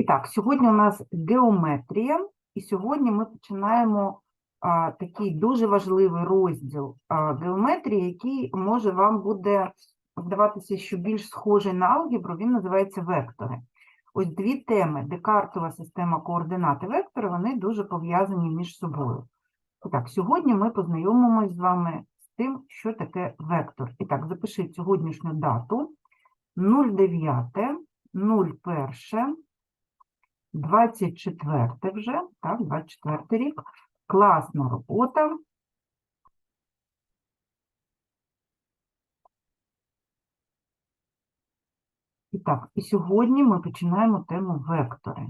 І так, сьогодні у нас геометрія, і сьогодні ми починаємо а, такий дуже важливий розділ а, геометрії, який може вам буде здаватися, що більш схожий на алгебру, він називається вектори. Ось дві теми: декартова система координат і вектори, вони дуже пов'язані між собою. І так, сьогодні ми познайомимось з вами з тим, що таке вектор. І так, запишіть сьогоднішню дату 09, 01, 24 вже, так, 24 рік. Класна робота. І так, і сьогодні ми починаємо тему вектори.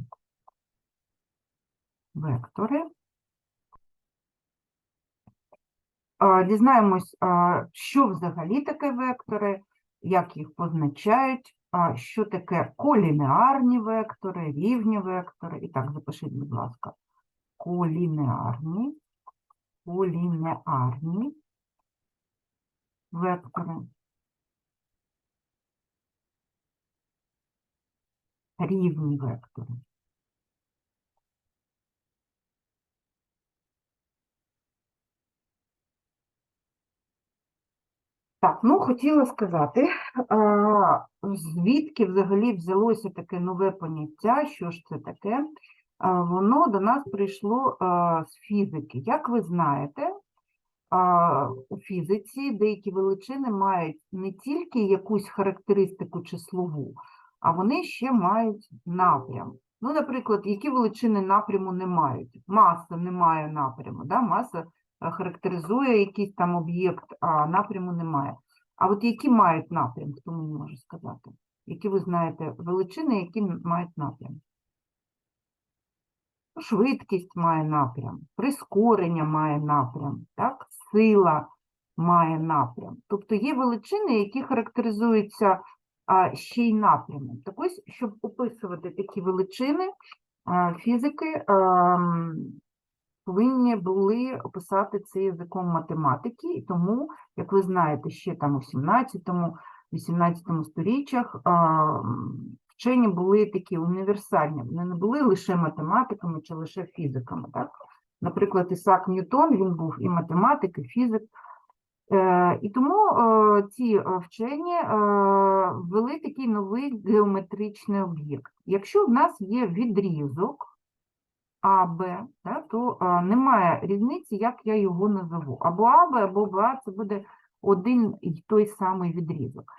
Вектори. Дізнаємось, що взагалі таке вектори, як їх позначають, що таке колінеарні вектори, рівні вектори. І так, запишіть, будь ласка, колінеарні, колінеарні вектори. Рівні вектори. Так, ну хотіла сказати, звідки взагалі взялося таке нове поняття, що ж це таке? Воно до нас прийшло з фізики. Як ви знаєте, у фізиці деякі величини мають не тільки якусь характеристику числову, а вони ще мають напрям. Ну, наприклад, які величини напряму не мають? Маса не має напряму, да? маса характеризує якийсь там об'єкт, а напряму немає. А от які мають напрям, хто мені може сказати? Які ви знаєте величини, які мають напрям? Ну, Швидкість має напрям, прискорення має напрям, так? сила має напрям. Тобто є величини, які характеризуються а, ще й напрямом. Так ось, щоб описувати такі величини, а, фізики ам, повинні були описати це язиком математики, і тому, як ви знаєте, ще там у 17-18 сторіччях вчені були такі універсальні, вони не були лише математиками чи лише фізиками. Так? Наприклад, Ісак Ньютон, він був і математик, і фізик. Е, І тому е, ці е, вчені ввели такий новий геометричний об'єкт. Якщо в нас є відрізок АБ, да, то е, немає різниці, як я його назову. Або АБ, або БА це буде один і той самий відрізок.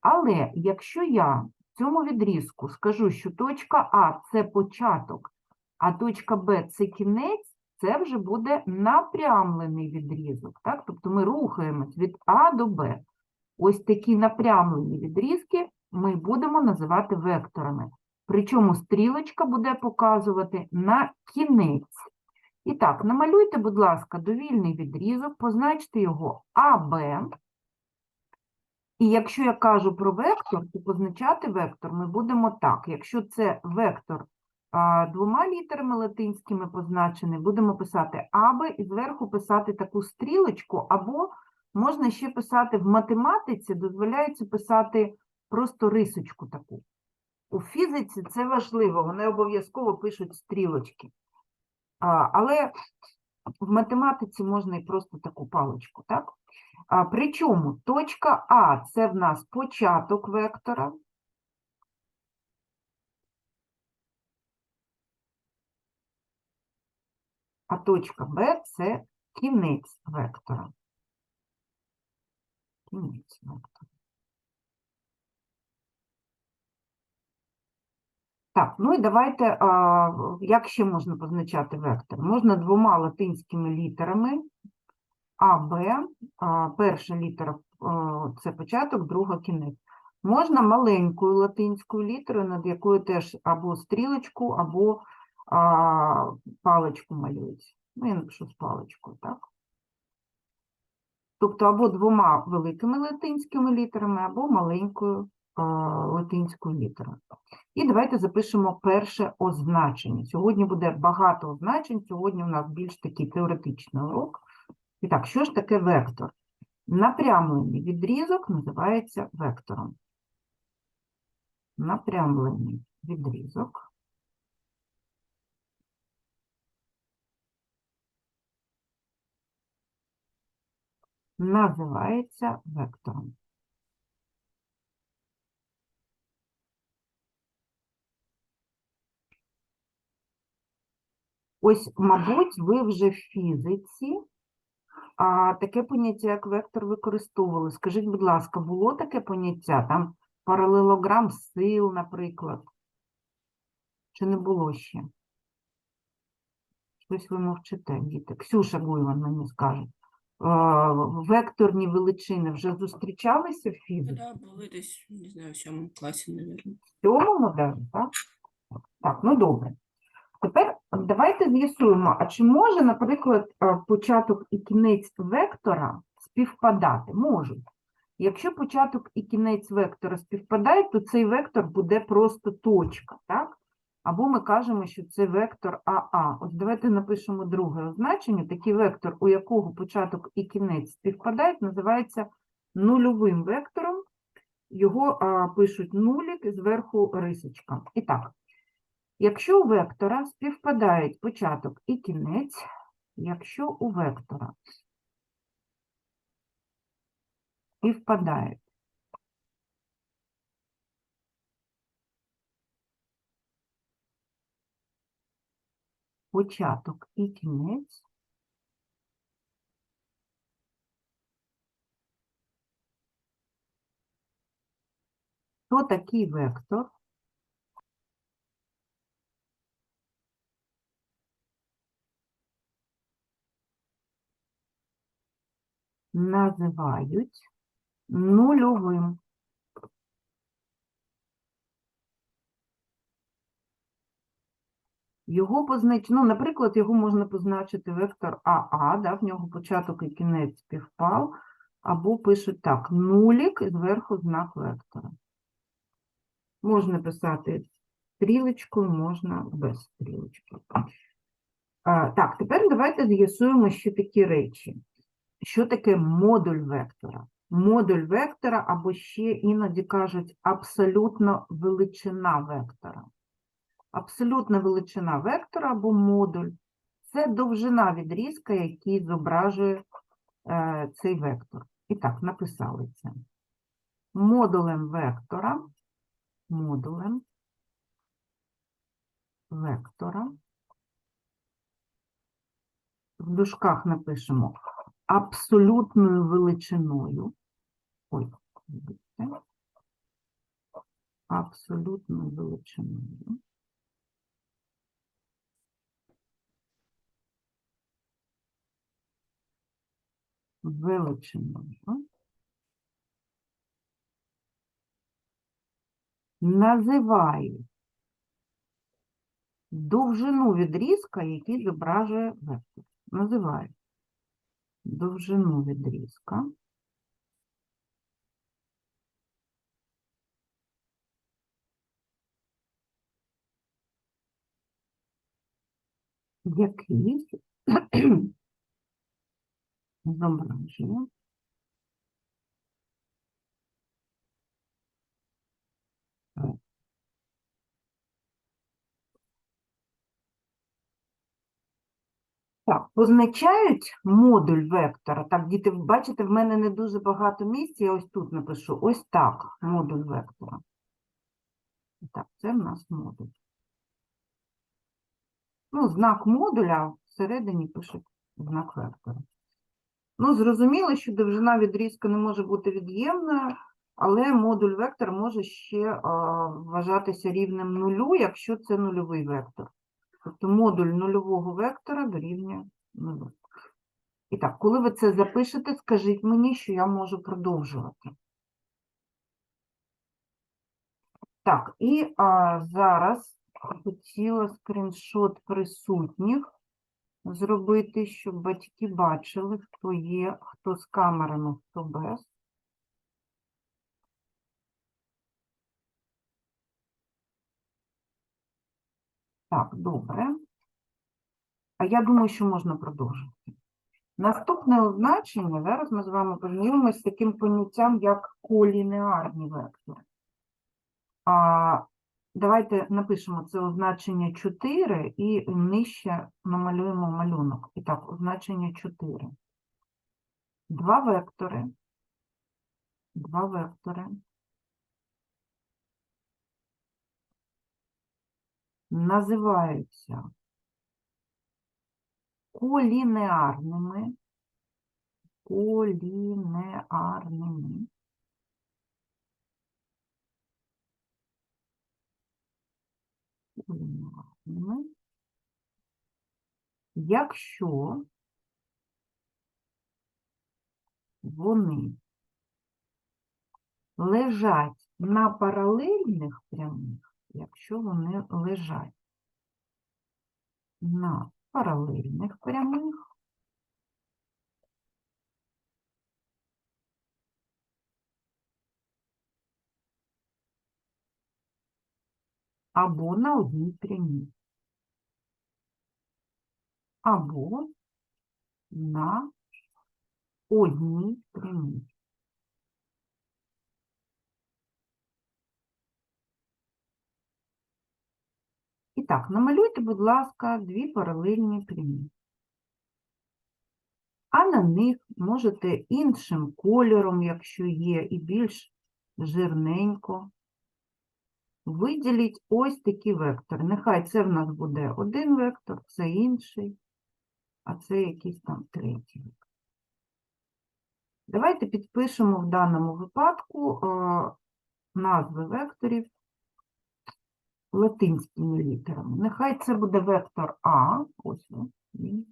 Але якщо я цьому відрізку скажу, що точка А це початок, а точка Б це кінець, це вже буде напрямлений відрізок. Так? Тобто ми рухаємось від А до Б. Ось такі напрямлені відрізки ми будемо називати векторами. Причому стрілочка буде показувати на кінець. І так, намалюйте, будь ласка, довільний відрізок, позначте його АБ. І якщо я кажу про вектор, то позначати вектор ми будемо так. Якщо це вектор а, двома літерами латинськими позначений, будемо писати АБ і зверху писати таку стрілочку, або можна ще писати в математиці, дозволяється писати просто рисочку таку. У фізиці це важливо, вони обов'язково пишуть стрілочки. А, але в математиці можна і просто таку паличку, так? А, причому точка А це в нас початок вектора. А точка Б це кінець вектора. Кінець вектора. Так, ну і давайте, а, як ще можна позначати вектор? Можна двома латинськими літерами А, Б, а, перша літера а, це початок, друга кінець. Можна маленькою латинською літерою, над якою теж або стрілочку, або а, паличку малюють. Ну, я напишу з паличкою, так? Тобто або двома великими латинськими літерами, або маленькою латинською літеру. І давайте запишемо перше означення. Сьогодні буде багато означень, сьогодні у нас більш такий теоретичний урок. І так, що ж таке вектор? Напрямлений відрізок називається вектором. Напрямлений відрізок. Називається вектором. Ось, мабуть, ви вже в фізиці а, таке поняття, як вектор, використовували. Скажіть, будь ласка, було таке поняття? Там паралелограм сил, наприклад. Чи не було ще? Щось ви мовчите, діти. Ксюша Гуйван мені скаже. А, Векторні величини вже зустрічалися в фізиці? да, були десь, не знаю, в сьомому класі, мабуть. В навіть, так? Так, ну добре. Тепер давайте з'ясуємо, а чи може, наприклад, е, початок і кінець вектора співпадати? Можуть. Якщо початок і кінець вектора співпадають, то цей вектор буде просто точка, так? Або ми кажемо, що це вектор АА. От давайте напишемо друге означення. Такий вектор, у якого початок і кінець співпадають, називається нульовим вектором. Його а, пишуть нулік зверху рисочка. І так, якщо у вектора співпадають початок і кінець, якщо у вектора співпадають початок і кінець, то такий вектор називають нульовим. Його познач... ну, наприклад, його можна позначити вектор АА, да, в нього початок і кінець співпав, або пишуть так, нулік зверху знак вектора. Можна писати стрілочкою, можна без стрілочки. Так, тепер давайте з'ясуємо, що такі речі. Що таке модуль вектора? Модуль вектора, або ще іноді кажуть абсолютно величина вектора. Абсолютна величина вектора або модуль це довжина відрізка, який зображує е, цей вектор. І так, написали це. Модулем вектора, модулем вектора. В дужках напишемо абсолютною величиною. Ой, вибачте. абсолютною величиною. Величиною. Називаю довжину відрізка, який зображує вектор. Називаю довжину відрізка. Який зображує Так, позначають модуль вектора. Так, діти, бачите, в мене не дуже багато місця, я ось тут напишу. Ось так, модуль вектора. Так, це в нас модуль. Ну, знак модуля, всередині пишуть знак вектора. Ну, зрозуміло, що довжина відрізка не може бути від'ємною, але модуль вектор може ще а, вважатися рівнем нулю, якщо це нульовий вектор. Тобто модуль нульового вектора дорівнює нулю. І так, коли ви це запишете, скажіть мені, що я можу продовжувати. Так, і а, зараз хотіла скріншот присутніх зробити, щоб батьки бачили, хто є, хто з камерами, хто без. Так, добре. А я думаю, що можна продовжити. Наступне означення, зараз ми з вами познайомимося з таким поняттям, як колінеарні вектори. А, давайте напишемо це означення 4 і нижче намалюємо малюнок. І так, означення 4. два вектори, два вектори називаються колінеарними, колінеарними. Колінеарними. Якщо вони лежать на паралельних прямих, якщо вони лежать на паралельних прямих, або на одній прямій, або на одній прямій. Так, намалюйте, будь ласка, дві паралельні прямі. А на них можете іншим кольором, якщо є, і більш жирненько. Виділіть ось такі вектори. Нехай це в нас буде один вектор, це інший, а це якийсь там третій вектор. Давайте підпишемо в даному випадку е, назви векторів латинськими літерами. Нехай це буде вектор А, ось він.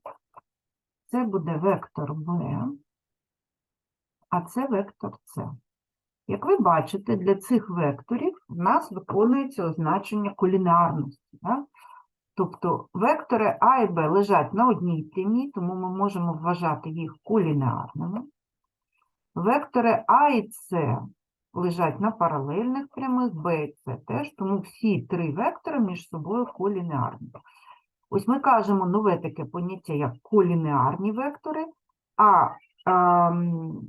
Це буде вектор Б, а це вектор С. Як ви бачите, для цих векторів в нас виконується означення колінарності. Да? Тобто вектори А і Б лежать на одній прямій, тому ми можемо вважати їх колінарними. Вектори А і С лежать на паралельних прямих, Б і С теж, тому всі три вектори між собою колінеарні. Ось ми кажемо нове таке поняття, як колінеарні вектори, а ем,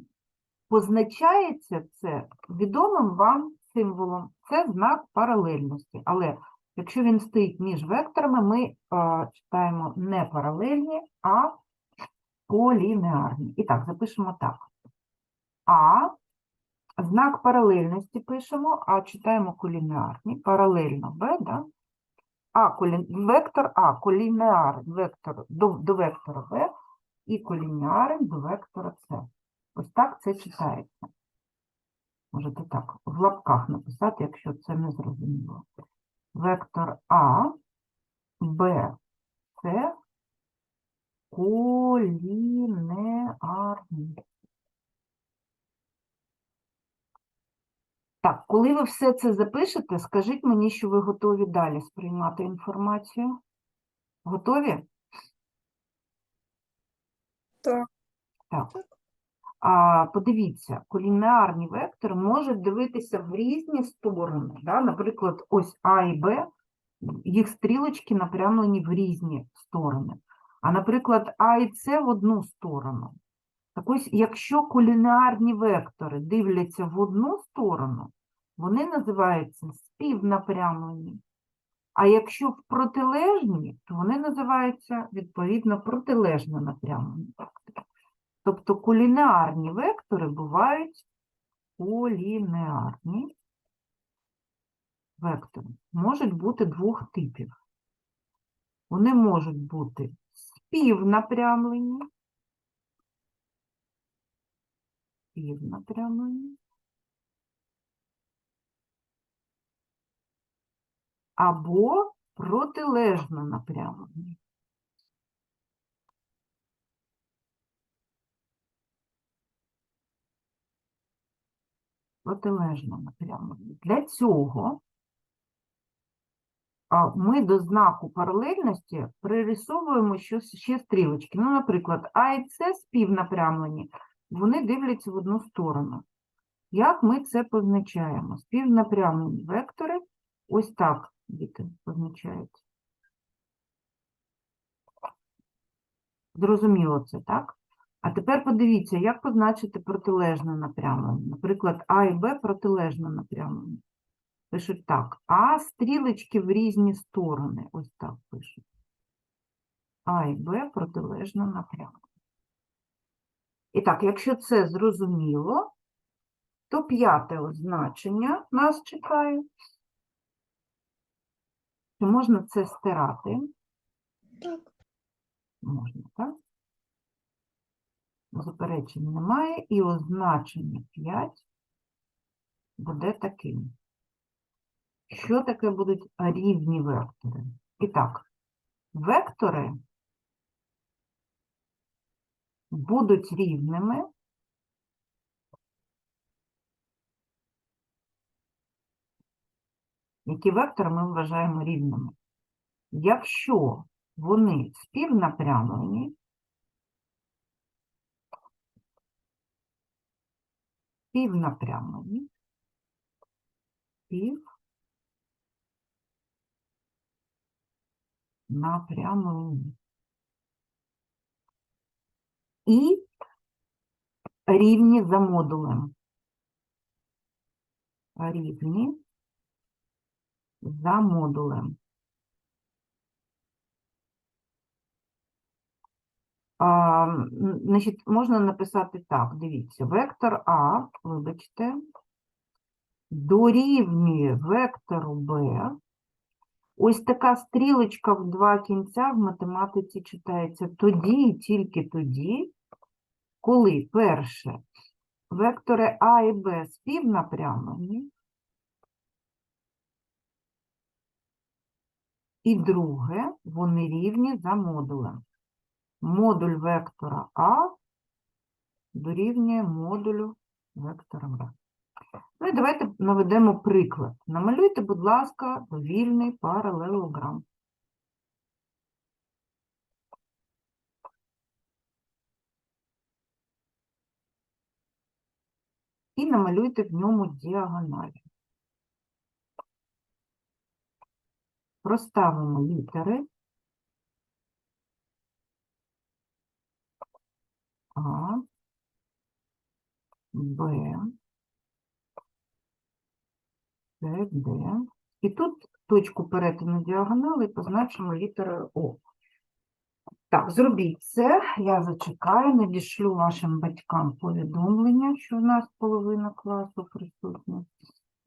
позначається це відомим вам символом. Це знак паралельності. Але якщо він стоїть між векторами, ми е, читаємо не паралельні, а колінеарні. І так, запишемо так. А знак паралельності пишемо, а читаємо колінеарні. Паралельно Б, да? А, колі... вектор А, колінеар, вектор до, до вектора Б і колінеарен до вектора С. Ось так це читається. Можете так в лапках написати, якщо це не зрозуміло. Вектор А, Б, С, колінеарний. Так, коли ви все це запишете, скажіть мені, що ви готові далі сприймати інформацію. Готові? Так. Так. А, подивіться, колінеарні вектори можуть дивитися в різні сторони. Да? Наприклад, ось А і Б, їх стрілочки напрямлені в різні сторони. А, наприклад, А і С в одну сторону. Так ось, якщо колінеарні вектори дивляться в одну сторону, вони називаються співнапрямлені. А якщо в протилежні, то вони називаються відповідно протилежно напрямлені. Тобто колінеарні вектори бувають колінеарні вектори. Можуть бути двох типів. Вони можуть бути співнапрямлені, співнапрямлені, або протилежно напрямлені. Протилежно напрямлені. Для цього ми до знаку паралельності пририсовуємо ще стрілочки. Ну, наприклад, А і С співнапрямлені, вони дивляться в одну сторону. Як ми це позначаємо? Співнапрямлені вектори ось так, діти, позначаються. Зрозуміло це, так? А тепер подивіться, як позначити протилежне напрямлення. Наприклад, А і Б протилежно напрямлені. Пишуть так. А стрілочки в різні сторони. Ось так пишуть. А і Б протилежно напрямлені. І так, якщо це зрозуміло, то п'яте означення нас чекає. Чи можна це стирати? Так. Можна, так? Заперечень немає, і означення 5 буде таким. Що таке будуть рівні вектори? І так, вектори будуть рівними, які вектори ми вважаємо рівними. Якщо вони співнапрямлені, співнапрямлені, спів напрямлені. І рівні за модулем. Рівні за модулем. А, значить, можна написати так, дивіться, вектор А, вибачте, дорівнює вектору Б. Ось така стрілочка в два кінця в математиці читається тоді і тільки тоді, коли перше вектори А і Б співнапрямлені, і друге, вони рівні за модулем. Модуль вектора А дорівнює модулю вектора Б. Ну і давайте наведемо приклад. Намалюйте, будь ласка, довільний паралелограм. І намалюйте в ньому діагоналі. Проставимо літери А, Б, С, Д. І тут точку перетину діагонали позначимо літерою О. Так, зробіть це. Я зачекаю, надішлю вашим батькам повідомлення, що в нас половина класу присутня.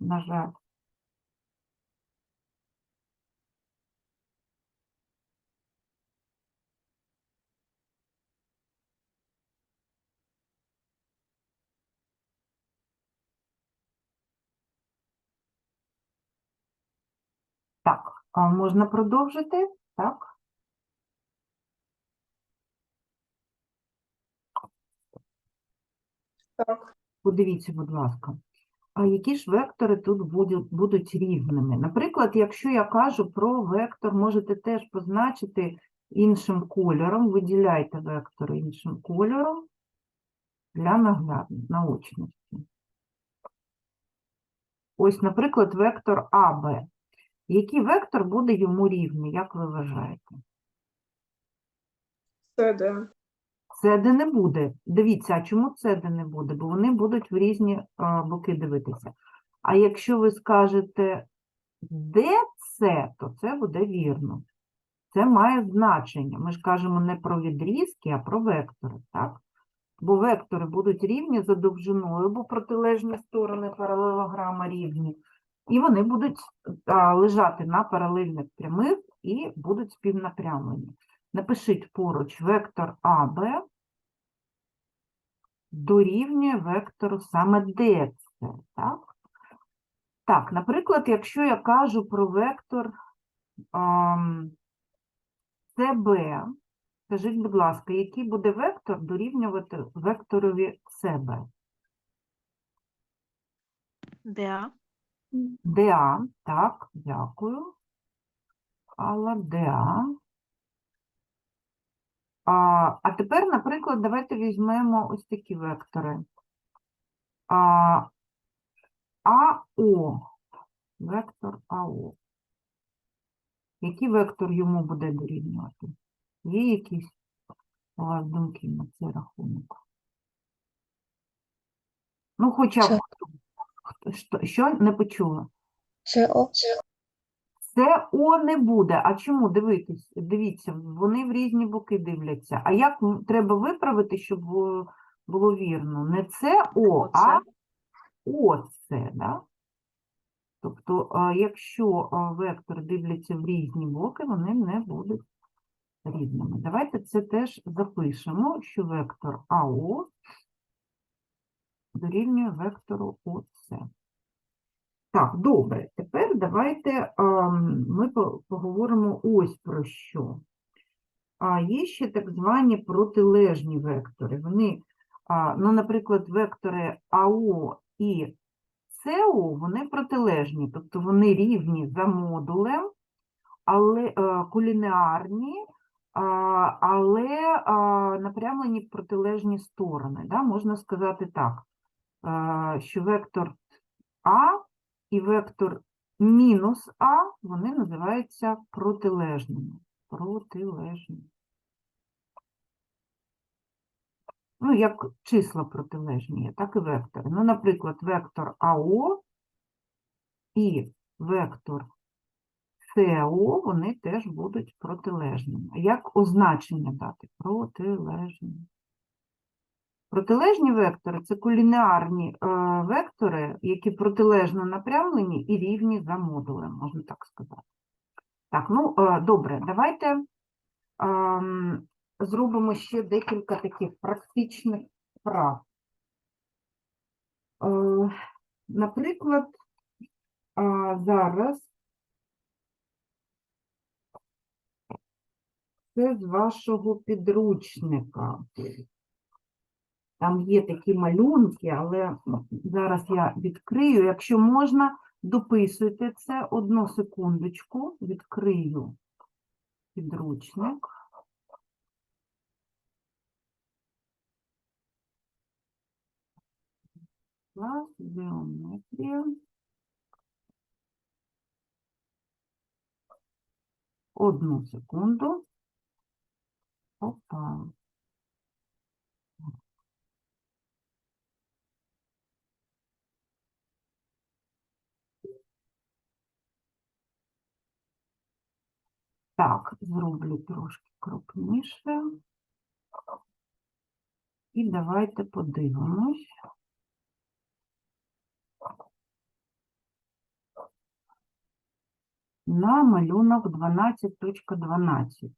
На жаль. Так, можна продовжити? Так. Так. Подивіться, будь ласка, а які ж вектори тут будуть, будуть рівними? Наприклад, якщо я кажу про вектор, можете теж позначити іншим кольором, виділяйте вектори іншим кольором для наглядної наочності. Ось, наприклад, вектор АБ. Який вектор буде йому рівний, як ви вважаєте? Це де? Це де не буде. Дивіться, а чому це де не буде? Бо вони будуть в різні а, боки дивитися. А якщо ви скажете, де це, то це буде вірно. Це має значення. Ми ж кажемо не про відрізки, а про вектори, так? Бо вектори будуть рівні за довжиною, бо протилежні сторони паралелограма рівні. І вони будуть лежати на паралельних прямих і будуть співнапрямлені. Напишіть поруч вектор АБ дорівнює вектору саме ДЦ. Так? так, наприклад, якщо я кажу про вектор СБ, скажіть, будь ласка, який буде вектор дорівнювати векторові СБ? ДА. ДА, так, дякую. Алла ДА. А, а тепер, наприклад, давайте візьмемо ось такі вектори. А, АО, вектор АО. Який вектор йому буде дорівнювати? Є якісь у вас думки на цей рахунок? Ну, хоча б що, що не почула? Це О. Це О не буде. А чому? Дивитись, дивіться, вони в різні боки дивляться. А як м- треба виправити, щоб е, було вірно? Не це О, а оце, да? Тобто, а, якщо а, вектор дивляться в різні боки, вони не будуть рівними. Давайте це теж запишемо, що вектор АО дорівнює вектору ОС. Так, добре. Тепер давайте ми поговоримо ось про що. А є ще так звані протилежні вектори. Вони, ну, наприклад, вектори АО і СО, вони протилежні, тобто вони рівні за модулем, але колінеарні, а, але напрямлені в протилежні сторони. Да? Можна сказати так, що вектор А і вектор мінус А, вони називаються протилежними. Протилежні. Ну, як числа протилежні, так і вектори. Ну, наприклад, вектор АО і вектор СО, вони теж будуть протилежними. Як означення дати? Протилежні. Протилежні вектори це колінеарні е, вектори, які протилежно напрямлені і рівні за модулем, можна так сказати. Так, ну е, добре, давайте ем, зробимо ще декілька таких практичних вправ. Е, Наприклад, зараз це з вашого підручника. Там є такі малюнки, але зараз я відкрию. Якщо можна, дописуйте це одну секундочку, відкрию підручник. Геометрія. Одну секунду. Опа. Так, зроблю трошки крупніше. І давайте подивимось. На малюнок 12.12.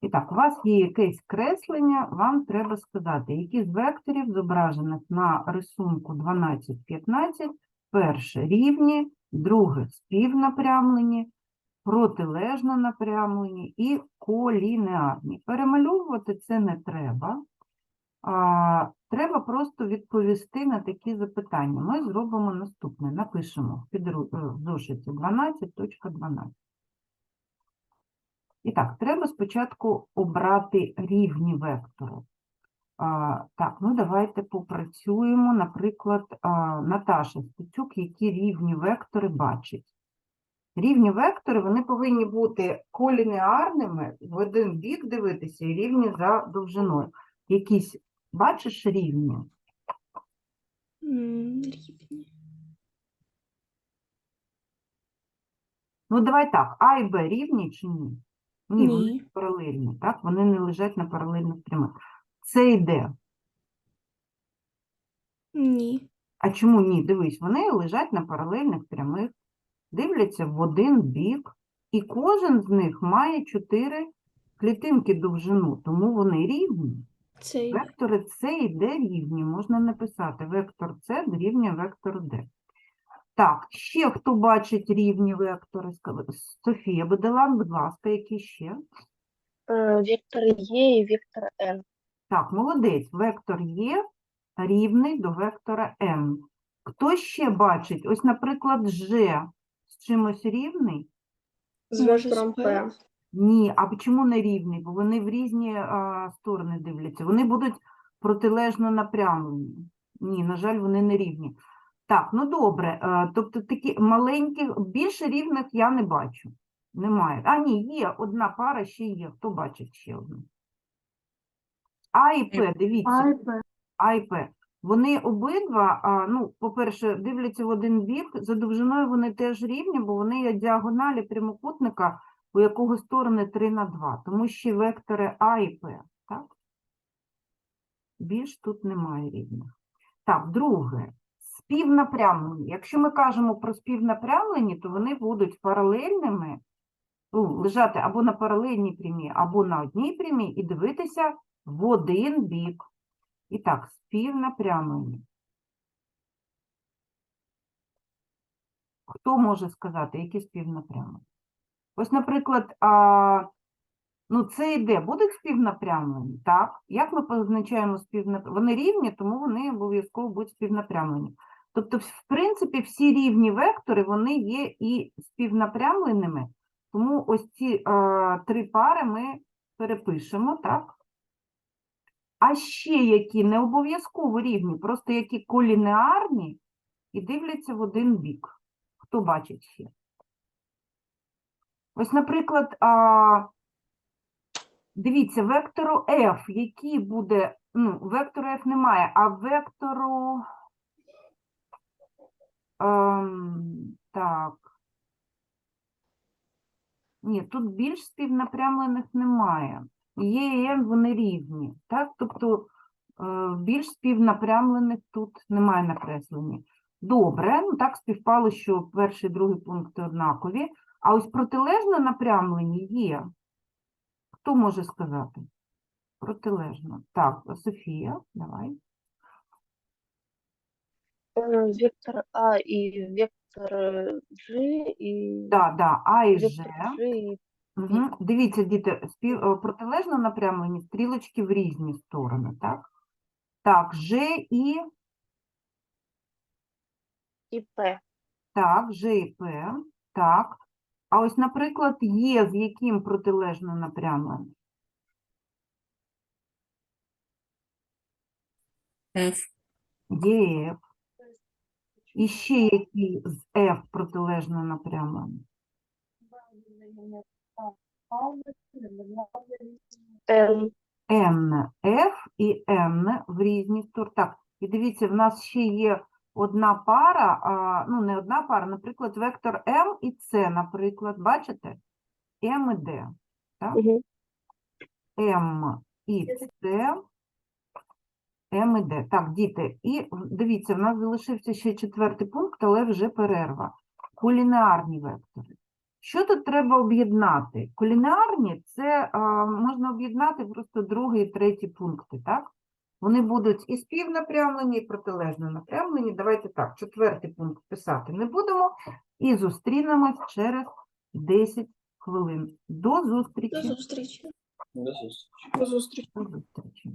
І так, у вас є якесь креслення, вам треба сказати, які з векторів, зображених на рисунку 12.15, перше рівні, друге співнапрямлені, протилежно напрямлені і колінеарні. Перемальовувати це не треба. А, треба просто відповісти на такі запитання. Ми зробимо наступне. Напишемо в підру- е, в зошиті 12.12. І так, треба спочатку обрати рівні вектори. А, так, ну давайте попрацюємо. Наприклад, а, Наташа Стецюк, які рівні вектори бачить. Рівні вектори вони повинні бути колінеарними, в один бік дивитися і рівні за довжиною. Якісь бачиш рівні? М, Рівні. Ну, давай так, А і Б рівні чи ні? Ні, вони Ні. паралельні, так? Вони не лежать на паралельних прямих. Це йде. Ні. А чому ні? Дивись, вони лежать на паралельних прямих, дивляться в один бік, і кожен з них має чотири клітинки довжину, тому вони рівні. Цей. Вектори С і Д рівні. Можна написати вектор С дорівнює вектору Д. Так, ще хто бачить рівні вектори? Софія Беделан, будь ласка, які ще? Е, Вектор Е і вектор Н. Так, молодець. Вектор Є рівний до вектора М. Хто ще бачить? Ось, наприклад, Ж чимось рівний? З вектором. П? Ні, а чому не рівний? Бо вони в різні а, сторони дивляться. Вони будуть протилежно напрямлені. Ні, на жаль, вони не рівні. Так, ну добре. е, Тобто такі маленьких, більше рівних я не бачу. Немає. А, ні, є одна пара, ще є. Хто бачить ще одну? А і П, дивіться. А і П. Вони обидва, ну, по-перше, дивляться в один бік, за довжиною вони теж рівні, бо вони є діагоналі прямокутника, у якого сторони 3 на 2, тому що вектори А і П, так? більш тут немає рівних. Так, друге. Співнапрямлені. Якщо ми кажемо про співнапрямлені, то вони будуть паралельними, ну, лежати або на паралельній прямій, або на одній прямій, і дивитися в один бік. І так, співнапрямлені. Хто може сказати, які співнапрямлені? Ось, наприклад, а, ну, це і де будуть співнапрямлені, так? Як ми позначаємо співнапрямлені? Вони рівні, тому вони обов'язково будуть співнапрямлені. Тобто, в принципі, всі рівні вектори, вони є і співнапрямленими, тому ось ці а, три пари ми перепишемо, так? А ще які не обов'язково рівні, просто які колінеарні і дивляться в один бік. Хто бачить ще? Ось, наприклад, а, дивіться, вектору F, який буде, ну, вектору F немає, а вектору, ем, так, ні, тут більш співнапрямлених немає. Є і N, вони рівні, так? Тобто е, більш співнапрямлених тут немає накреслені. Добре, ну так співпало, що перший і другий пункти однакові. А ось протилежно напрямлені є. Хто може сказати? Протилежно. Так, Софія, давай. Е, Вектор А і вектор G і Да, да, А і Ж. G Угу. Дивіться, діти, спів... е, протилежно напрямлені стрілочки в різні сторони, так? Так, Ж і і П. Так, Ж і П. Так. А ось, наприклад, Є з яким протилежно напрямлений? F. ЄФ. І ще який з F протилежно напрямлений? Н. F і N в різні сторони. Так, і дивіться, в нас ще є одна пара, а, ну не одна пара, наприклад, вектор M і C, наприклад, бачите? M і D. Так? Угу. М і С, М і Д. Так, діти, і дивіться, в нас залишився ще четвертий пункт, але вже перерва. Колінеарні вектори. Що тут треба об'єднати? Колінеарні – це а, можна об'єднати просто другий і третій пункти, так? Вони будуть і співнапрямлені, і протилежно напрямлені. Давайте так, четвертий пункт писати не будемо. І зустрінемось через 10 хвилин. До зустрічі. До зустрічі. До зустрічі. До зустрічі.